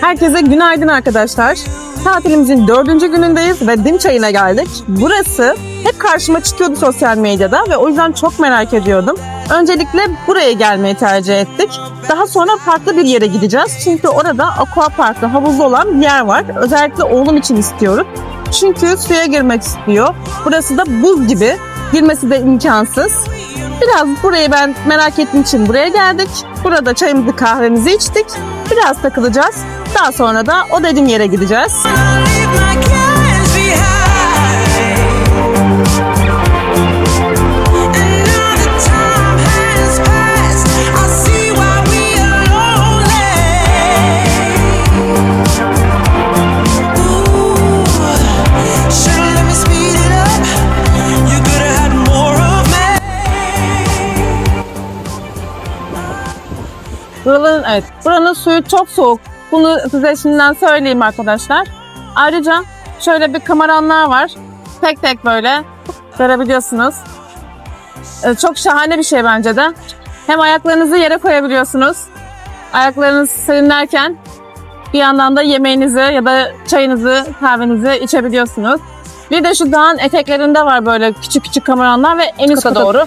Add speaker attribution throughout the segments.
Speaker 1: Herkese günaydın arkadaşlar. Tatilimizin dördüncü günündeyiz ve dim çayına geldik. Burası hep karşıma çıkıyordu sosyal medyada ve o yüzden çok merak ediyordum. Öncelikle buraya gelmeyi tercih ettik. Daha sonra farklı bir yere gideceğiz. Çünkü orada aqua parkı havuzlu olan bir yer var. Özellikle oğlum için istiyoruz. Çünkü suya girmek istiyor. Burası da buz gibi. Girmesi de imkansız. Biraz burayı ben merak ettiğim için buraya geldik. Burada çayımızı kahvemizi içtik. Biraz takılacağız. Daha sonra da o dediğim yere gideceğiz. Buranın, evet, buranın suyu çok soğuk. Bunu size şimdiden söyleyeyim arkadaşlar. Ayrıca şöyle bir kameranlar var. Tek tek böyle görebiliyorsunuz. Ee, Çok şahane bir şey bence de. Hem ayaklarınızı yere koyabiliyorsunuz. Ayaklarınız serinlerken bir yandan da yemeğinizi ya da çayınızı, kahvenizi içebiliyorsunuz. Bir de şu dağın eteklerinde var böyle küçük küçük kameranlar ve en üste doğru.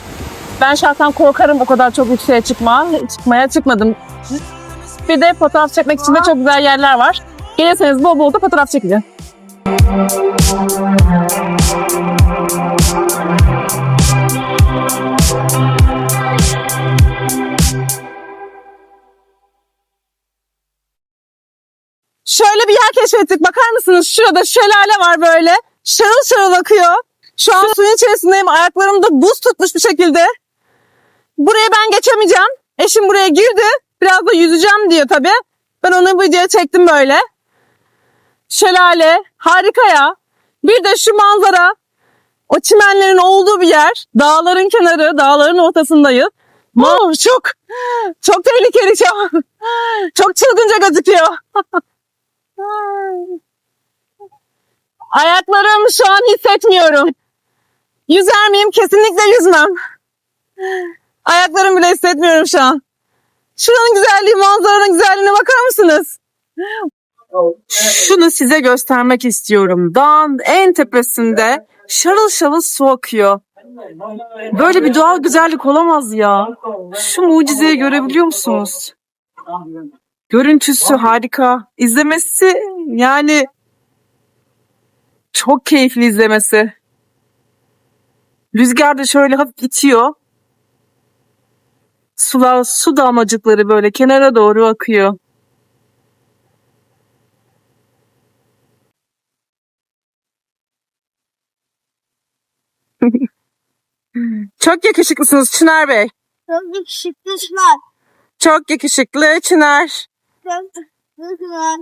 Speaker 1: Ben şahsen korkarım o kadar çok yükseğe çıkma, çıkmaya çıkmadım. Bir de fotoğraf çekmek için de çok güzel yerler var. Gelirseniz bol bol da fotoğraf çekeceğim. Şöyle bir yer keşfettik. Bakar mısınız? Şurada şelale var böyle. Şarıl şarıl akıyor. Şu an suyun içerisindeyim. Ayaklarım da buz tutmuş bir şekilde. Buraya ben geçemeyeceğim. Eşim buraya girdi. Biraz da yüzeceğim diyor tabii. Ben onu videoya çektim böyle. Şelale. Harika ya. Bir de şu manzara. O çimenlerin olduğu bir yer. Dağların kenarı, dağların ortasındayız. Wow, çok çok tehlikeli çok. Çok çılgınca gözüküyor. Ayaklarım şu an hissetmiyorum. Yüzer miyim? Kesinlikle yüzmem. Ayaklarım bile hissetmiyorum şu an. Şuranın güzelliği, manzaranın güzelliğine bakar mısınız? Şunu size göstermek istiyorum. Dağın en tepesinde şarıl şarıl su akıyor. Böyle bir doğal güzellik olamaz ya. Şu mucizeyi görebiliyor musunuz? Görüntüsü harika. İzlemesi yani çok keyifli izlemesi. Rüzgar da şöyle hafif itiyor. Sular, su damlacıkları böyle kenara doğru akıyor. Çok yakışıklısınız Çınar Bey.
Speaker 2: Çok yakışıklısınlar.
Speaker 1: Çok yakışıklı Çınar.
Speaker 2: Çok yakışıklısınlar.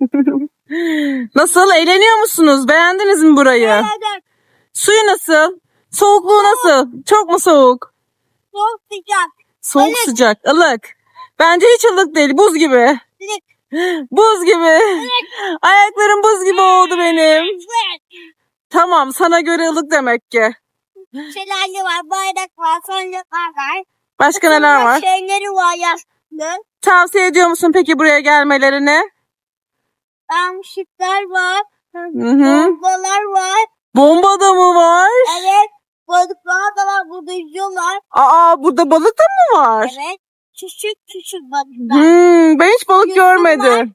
Speaker 1: Nasıl? Eğleniyor musunuz? Beğendiniz mi burayı?
Speaker 2: Evet,
Speaker 1: Suyu nasıl? Soğukluğu nasıl? Çok mu soğuk?
Speaker 2: Çok sıcak.
Speaker 1: Soğuk
Speaker 2: Ilık.
Speaker 1: sıcak, ılık. Bence hiç ılık değil, buz gibi.
Speaker 2: Ilık.
Speaker 1: Buz gibi. Ayaklarım buz gibi oldu benim.
Speaker 2: Evet.
Speaker 1: Tamam, sana göre ılık demek ki.
Speaker 2: Şelale var, bayrak var, sancaklar var.
Speaker 1: Başka neler var?
Speaker 2: Şeyleri var yaslı.
Speaker 1: Tavsiye ediyor musun peki buraya gelmelerini?
Speaker 2: Amşıklar var.
Speaker 1: Hı hı.
Speaker 2: Bombalar var.
Speaker 1: Bomba da mı var?
Speaker 2: Evet. Balıklar da var. Burada yüzüyorlar.
Speaker 1: Aa, burada balık da mı var?
Speaker 2: Evet. Küçük küçük balıklar.
Speaker 1: Hmm, ben hiç balık
Speaker 2: Yüzüm var.
Speaker 1: görmedim.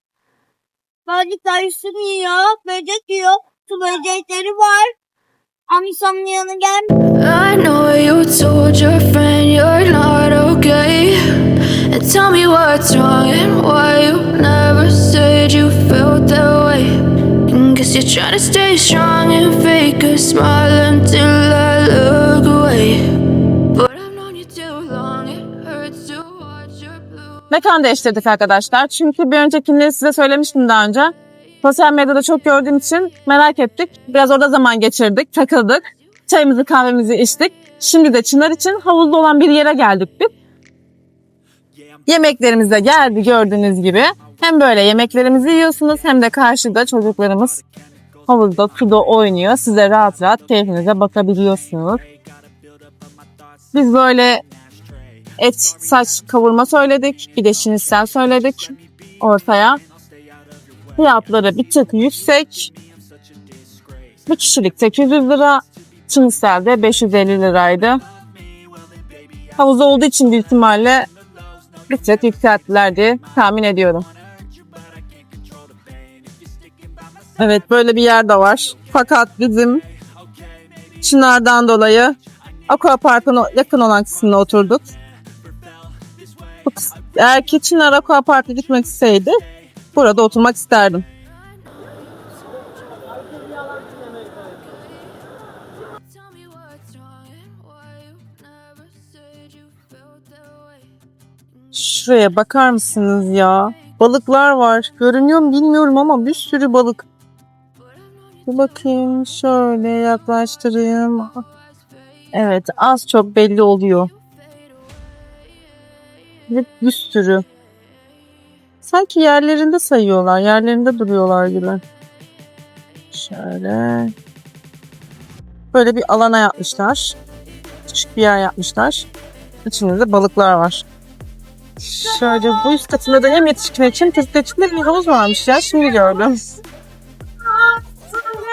Speaker 2: Balıklar üstünü yiyor. Böcek yiyor. Su böcekleri var. Ama insanın yanına gelmiyor.
Speaker 3: I know you told your friend you're not okay. And tell me what's wrong and why you never said you felt that way. And guess you're trying to stay strong and fake a smile until
Speaker 1: Mekan değiştirdik arkadaşlar. Çünkü bir öncekinde size söylemiştim daha önce. Sosyal medyada çok gördüğüm için merak ettik. Biraz orada zaman geçirdik, takıldık. Çayımızı kahvemizi içtik. Şimdi de Çınar için havuzda olan bir yere geldik biz. Yemeklerimiz de geldi gördüğünüz gibi. Hem böyle yemeklerimizi yiyorsunuz hem de karşıda çocuklarımız havuzda suda oynuyor. Siz de rahat rahat keyfinize bakabiliyorsunuz. Biz böyle et saç kavurma söyledik. Bir de şinistel söyledik ortaya. Fiyatları bir tık yüksek. Bir kişilik 800 lira. Şinistel de 550 liraydı. Havuz olduğu için büyük ihtimalle bir tık yükselttiler diye tahmin ediyorum. Evet böyle bir yer de var. Fakat bizim Çınar'dan dolayı Aqua Park'ın o- yakın olan kısmına oturduk. Eğer ki Çınar Aqua Park'a gitmek isteseydi burada oturmak isterdim. Şuraya bakar mısınız ya? Balıklar var. Görünüyor mu bilmiyorum ama bir sürü balık. Bir bakayım şöyle yaklaştırayım. Evet az çok belli oluyor. Ve bir sürü. Sanki yerlerinde sayıyorlar. Yerlerinde duruyorlar gibi. Şöyle. Böyle bir alana yapmışlar. Küçük bir yer yapmışlar. İçinde de balıklar var. Şöyle bu üst katında da hem yetişkin için çocuklar için de bir havuz varmış ya. Şimdi gördüm.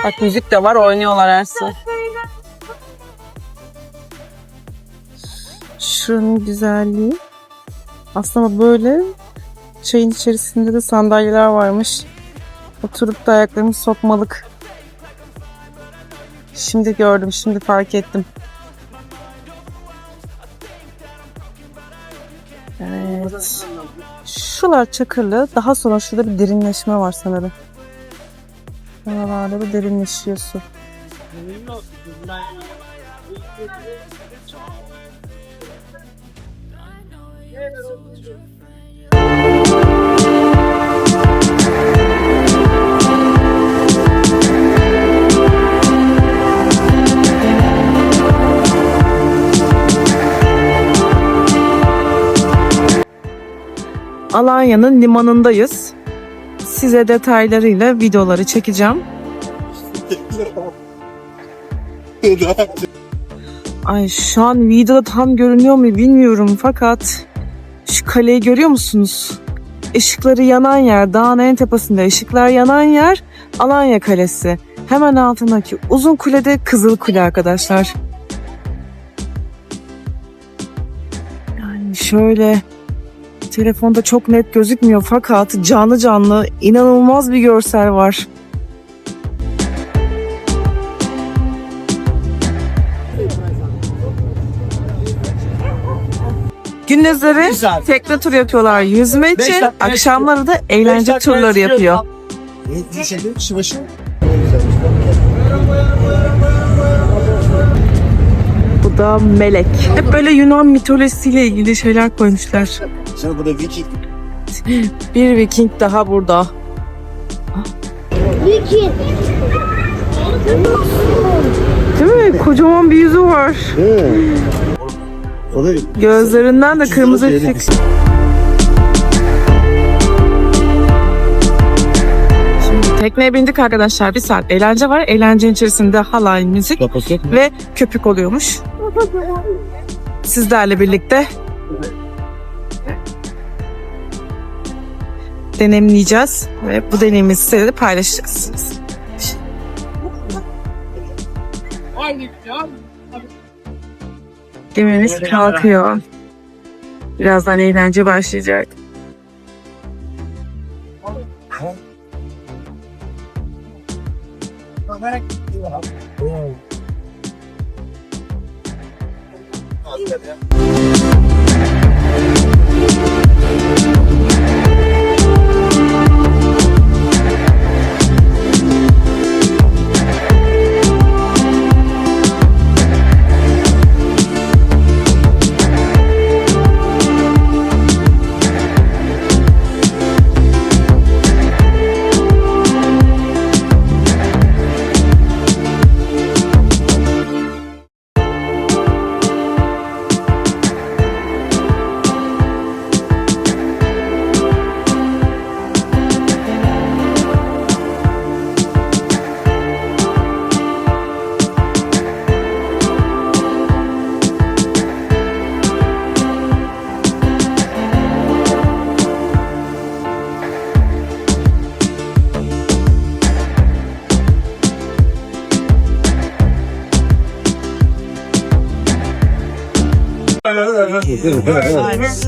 Speaker 1: Bak müzik de var oynuyorlar Ersin. Şunun güzelliği. Aslında böyle çayın içerisinde de sandalyeler varmış. Oturup da ayaklarımı sokmalık. Şimdi gördüm, şimdi fark ettim. Evet. Şular çakırlı. Daha sonra şurada bir derinleşme var sanırım. Buralarda bir derinleşiyor Alanya'nın limanındayız. Size detaylarıyla videoları çekeceğim. Ay şu an videoda tam görünüyor mu bilmiyorum fakat şu kaleyi görüyor musunuz? Işıkları yanan yer, dağın en tepesinde ışıklar yanan yer Alanya Kalesi. Hemen altındaki uzun kulede Kızıl Kule arkadaşlar. Yani şöyle telefonda çok net gözükmüyor fakat canlı canlı inanılmaz bir görsel var. Gündüzleri tekne tur yapıyorlar yüzme için,
Speaker 4: dakika,
Speaker 1: akşamları da eğlence turları yapıyor. Bu da melek. Hep böyle Yunan mitolojisiyle ilgili şeyler koymuşlar.
Speaker 4: Şimdi burada Viking
Speaker 1: Bir Viking daha burada.
Speaker 2: Viking.
Speaker 1: Değil mi? Kocaman bir yüzü var.
Speaker 4: o da
Speaker 1: Gözlerinden de kırmızı. Şimdi tekneye bindik arkadaşlar. Bir saat eğlence var. Eğlencenin içerisinde halay, müzik ve köpük oluyormuş. Sizlerle birlikte deneyimleyeceğiz ve bu deneyimi size de paylaşacağız. Gemimiz kalkıyor. Birazdan eğlence başlayacak. Thank you.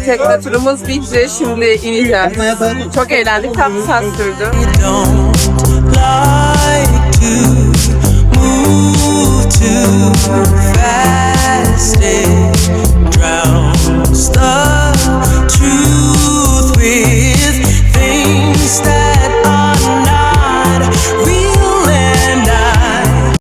Speaker 5: Tekne turumuz bitti. Şimdi ineceğiz. Çok eğlendik. Tam bir saat sürdü.
Speaker 6: Drowns truth with things that